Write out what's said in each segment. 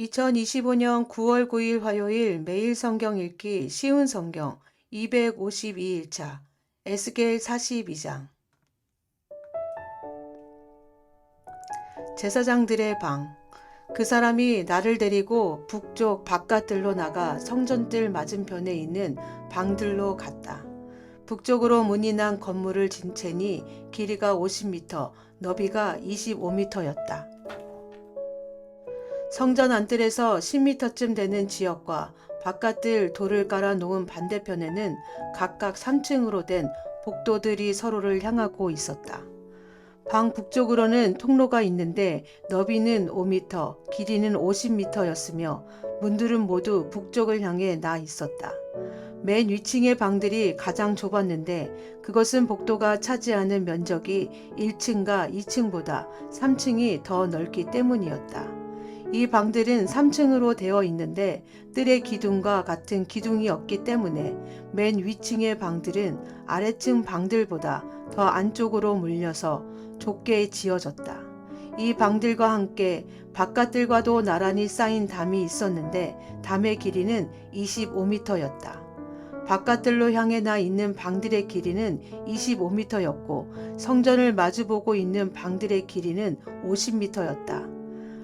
2025년 9월 9일 화요일 매일 성경 읽기 쉬운 성경 252일차 에스겔 42장 제사장들의 방. 그 사람이 나를 데리고 북쪽 바깥들로 나가 성전들 맞은편에 있는 방들로 갔다. 북쪽으로 문이 난 건물을 진 채니 길이가 50m, 너비가 25m였다. 성전 안뜰에서 10m쯤 되는 지역과 바깥들 돌을 깔아 놓은 반대편에는 각각 3층으로 된 복도들이 서로를 향하고 있었다. 방 북쪽으로는 통로가 있는데 너비는 5m, 길이는 50m였으며 문들은 모두 북쪽을 향해 나 있었다. 맨 위층의 방들이 가장 좁았는데 그것은 복도가 차지하는 면적이 1층과 2층보다 3층이 더 넓기 때문이었다. 이 방들은 3층으로 되어 있는데 뜰의 기둥과 같은 기둥이 없기 때문에 맨 위층의 방들은 아래층 방들보다 더 안쪽으로 물려서 좁게 지어졌다. 이 방들과 함께 바깥들과도 나란히 쌓인 담이 있었는데 담의 길이는 25m였다. 바깥들로 향해 나 있는 방들의 길이는 25m였고 성전을 마주보고 있는 방들의 길이는 50m였다.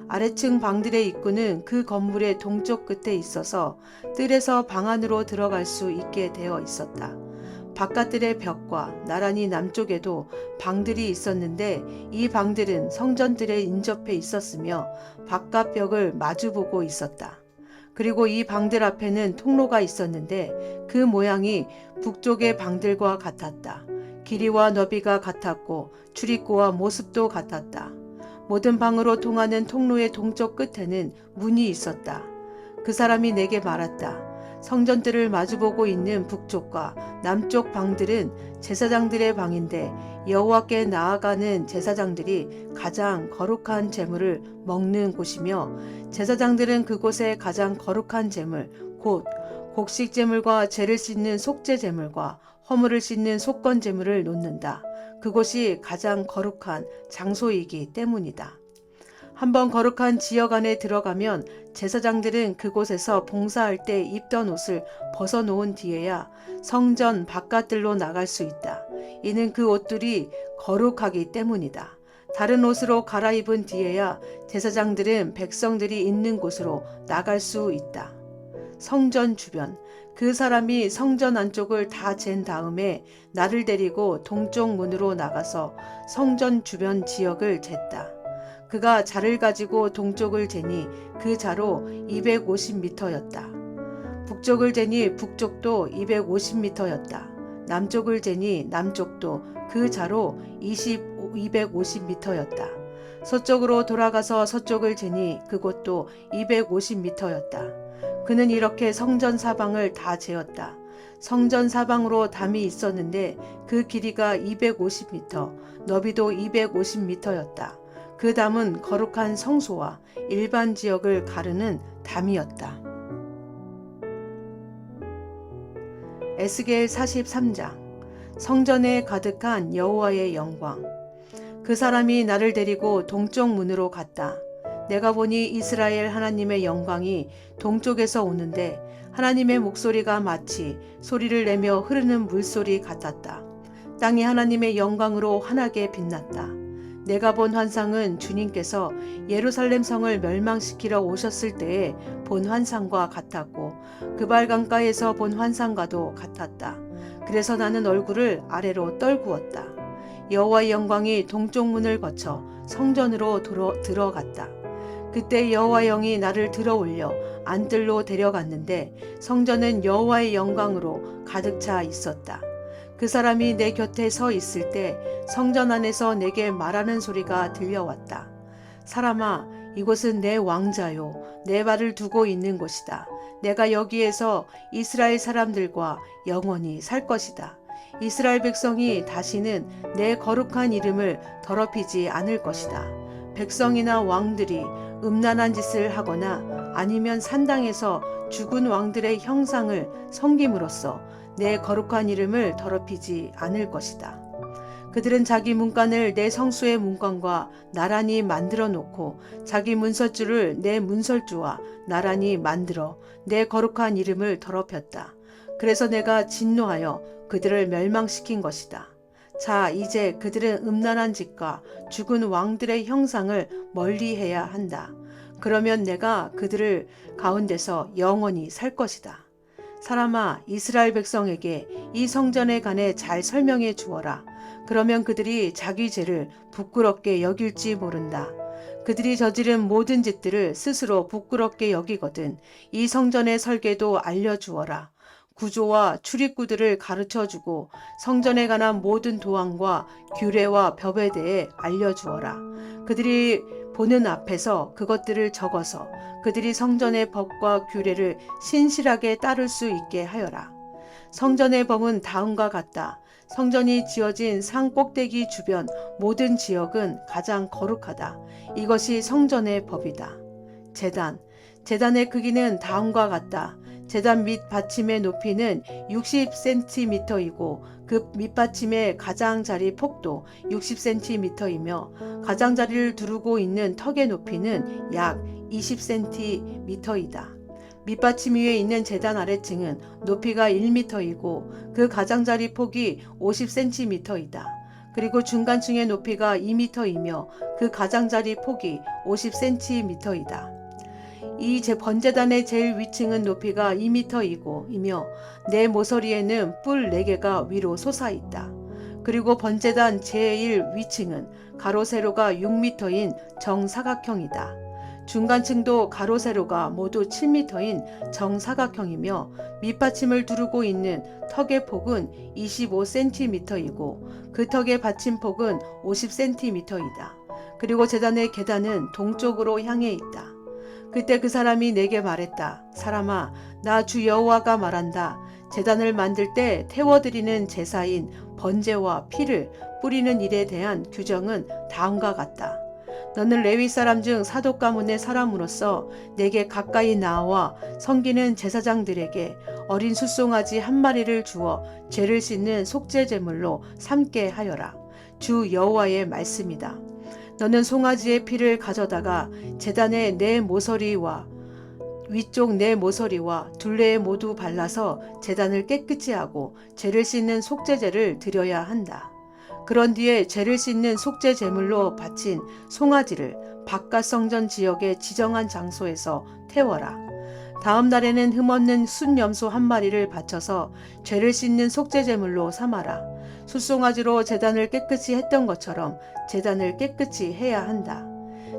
아래층 방들의 입구는 그 건물의 동쪽 끝에 있어서 뜰에서 방 안으로 들어갈 수 있게 되어 있었다. 바깥들의 벽과 나란히 남쪽에도 방들이 있었는데 이 방들은 성전들에 인접해 있었으며 바깥 벽을 마주보고 있었다. 그리고 이 방들 앞에는 통로가 있었는데 그 모양이 북쪽의 방들과 같았다. 길이와 너비가 같았고 출입구와 모습도 같았다. 모든 방으로 통하는 통로의 동쪽 끝에는 문이 있었다. 그 사람이 내게 말했다. 성전들을 마주보고 있는 북쪽과 남쪽 방들은 제사장들의 방인데 여호와께 나아가는 제사장들이 가장 거룩한 제물을 먹는 곳이며 제사장들은 그곳에 가장 거룩한 제물 곧 곡식 제물과 죄를 씻는 속죄 제물과 허물을 씻는 속건 제물을 놓는다. 그곳이 가장 거룩한 장소이기 때문이다. 한번 거룩한 지역 안에 들어가면 제사장들은 그곳에서 봉사할 때 입던 옷을 벗어놓은 뒤에야 성전 바깥들로 나갈 수 있다. 이는 그 옷들이 거룩하기 때문이다. 다른 옷으로 갈아입은 뒤에야 제사장들은 백성들이 있는 곳으로 나갈 수 있다. 성전 주변. 그 사람이 성전 안쪽을 다 잰 다음에 나를 데리고 동쪽 문으로 나가서 성전 주변 지역을 쟀다. 그가 자를 가지고 동쪽을 재니 그 자로 250m였다. 북쪽을 재니 북쪽도 250m였다. 남쪽을 재니 남쪽도 그 자로 20, 250m였다. 서쪽으로 돌아가서 서쪽을 재니 그곳도 250m였다. 그는 이렇게 성전 사방을 다 재었다. 성전 사방으로 담이 있었는데 그 길이가 250m, 너비도 250m였다. 그 담은 거룩한 성소와 일반 지역을 가르는 담이었다. 에스겔 43장 성전에 가득한 여호와의 영광 그 사람이 나를 데리고 동쪽 문으로 갔다. 내가 보니 이스라엘 하나님의 영광이 동쪽에서 오는데 하나님의 목소리가 마치 소리를 내며 흐르는 물소리 같았다. 땅이 하나님의 영광으로 환하게 빛났다. 내가 본 환상은 주님께서 예루살렘 성을 멸망시키러 오셨을 때에 본 환상과 같았고 그발 강가에서 본 환상과도 같았다. 그래서 나는 얼굴을 아래로 떨구었다. 여호와의 영광이 동쪽 문을 거쳐 성전으로 들어, 들어갔다. 그때 여호와 영이 나를 들어 올려 안뜰로 데려갔는데 성전은 여호와의 영광으로 가득 차 있었다. 그 사람이 내 곁에 서 있을 때 성전 안에서 내게 말하는 소리가 들려왔다. 사람아, 이곳은 내 왕자요. 내 발을 두고 있는 곳이다. 내가 여기에서 이스라엘 사람들과 영원히 살 것이다. 이스라엘 백성이 다시는 내 거룩한 이름을 더럽히지 않을 것이다. 백성이나 왕들이 음란한 짓을 하거나 아니면 산당에서 죽은 왕들의 형상을 섬김으로써 내 거룩한 이름을 더럽히지 않을 것이다. 그들은 자기 문간을 내 성수의 문간과 나란히 만들어 놓고 자기 문설주를 내 문설주와 나란히 만들어 내 거룩한 이름을 더럽혔다. 그래서 내가 진노하여 그들을 멸망시킨 것이다. 자, 이제 그들은 음란한 짓과 죽은 왕들의 형상을 멀리 해야 한다. 그러면 내가 그들을 가운데서 영원히 살 것이다. 사람아, 이스라엘 백성에게 이 성전에 관해 잘 설명해 주어라. 그러면 그들이 자기 죄를 부끄럽게 여길지 모른다. 그들이 저지른 모든 짓들을 스스로 부끄럽게 여기거든 이 성전의 설계도 알려주어라. 구조와 출입구들을 가르쳐 주고 성전에 관한 모든 도안과 규례와 법에 대해 알려주어라. 그들이 보는 앞에서 그것들을 적어서 그들이 성전의 법과 규례를 신실하게 따를 수 있게 하여라. 성전의 법은 다음과 같다. 성전이 지어진 산 꼭대기 주변 모든 지역은 가장 거룩하다. 이것이 성전의 법이다. 재단. 재단의 크기는 다음과 같다. 재단 밑 받침의 높이는 60cm이고 그 밑받침의 가장자리 폭도 60cm이며 가장자리를 두르고 있는 턱의 높이는 약 20cm이다. 밑받침 위에 있는 재단 아래층은 높이가 1m이고 그 가장자리 폭이 50cm이다. 그리고 중간층의 높이가 2m이며 그 가장자리 폭이 50cm이다. 이제 번제단의 제일 위층은 높이가 2m이고 이며 내 모서리에는 뿔 4개가 위로 솟아 있다. 그리고 번제단 제일 위층은 가로 세로가 6m인 정사각형이다. 중간층도 가로 세로가 모두 7m인 정사각형이며 밑받침을 두르고 있는 턱의 폭은 25cm이고 그 턱의 받침폭은 50cm이다. 그리고 재단의 계단은 동쪽으로 향해 있다. 그때 그 사람이 내게 말했다. 사람아, 나 주 여호와가 말한다. 재단을 만들 때 태워드리는 제사인 번제와 피를 뿌리는 일에 대한 규정은 다음과 같다. 너는 레위 사람 중 사독 가문의 사람으로서 내게 가까이 나와 섬기는 제사장들에게 어린 숫송아지 한 마리를 주어 죄를 씻는 속죄 제물로 삼게 하여라. 주 여호와의 말씀이다. 너는 송아지의 피를 가져다가 재단에 내 모서리와 위쪽 내 모서리와 둘레에 모두 발라서 재단을 깨끗이 하고 죄를 씻는 속죄제를 드려야 한다. 그런 뒤에 죄를 씻는 속죄 제물로 바친 송아지를 바깥 성전 지역의 지정한 장소에서 태워라. 다음 날에는 흠없는 순염소 한 마리를 바쳐서 죄를 씻는 속죄 제물로 삼아라. 숫송아지로 재단을 깨끗이 했던 것처럼 재단을 깨끗이 해야 한다.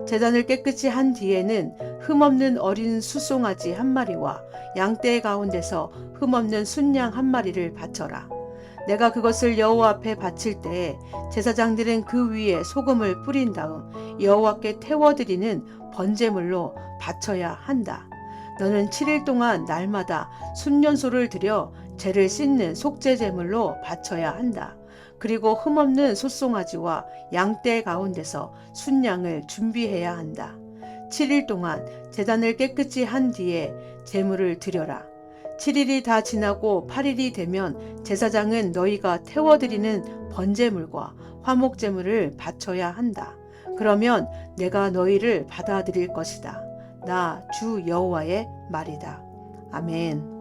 재단을 깨끗이 한 뒤에는 흠없는 어린 숫송아지 한 마리와 양떼 가운데서 흠없는 순양 한 마리를 바쳐라. 내가 그것을 여호와 앞에 바칠 때에 제사장들은 그 위에 소금을 뿌린 다음 여호와께 태워드리는 번제물로 바쳐야 한다. 너는 7일 동안 날마다 순년소를 들여 죄를 씻는 속죄 제물로 바쳐야 한다. 그리고 흠없는 숫송아지와 양떼 가운데서 순양을 준비해야 한다. 7일 동안 제단을 깨끗이 한 뒤에 제물을 드려라. 7일이 다 지나고 8일이 되면 제사장은 너희가 태워드리는 번제물과 화목제물을 바쳐야 한다. 그러면 내가 너희를 받아들일 것이다. 나 주 여호와의 말이다. 아멘.